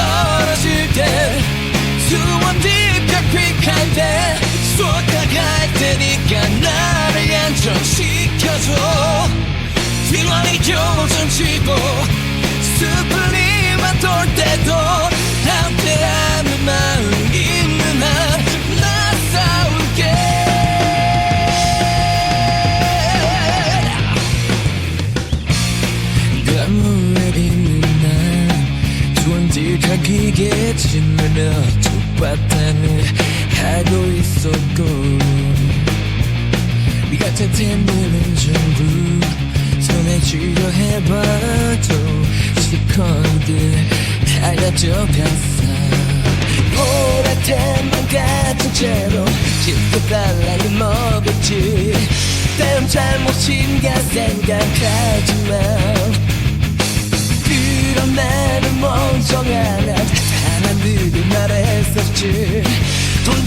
떨어질 때 수원 뒤벽 픽할 때 쏟아갈 테니까 나를 안정시켜줘. 필요하니 겨우 좀 집어 존재하기겠지만 톱바탕을 하고 있었고. 네 같은 텐들은 전부 손에 쥐려 해봐도 시커들 하얗 접혔어 보라텐만 같은 채로 쉽게 달라니 뭐겠지. 때론 잘못인가 생각하지만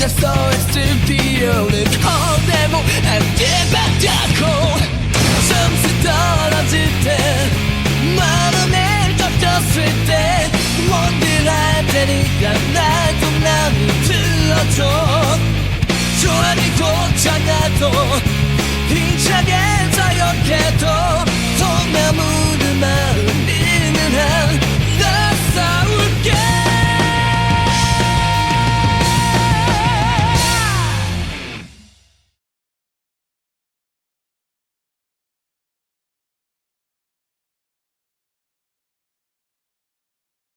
서 있을 필요는 없대고 함께 바뀌었고. 점수 떨어질 때 마음에 덮였을 때 뭔들 할 테니까 날도 나를 들어줘. 좋아하니 고장나도 힘차게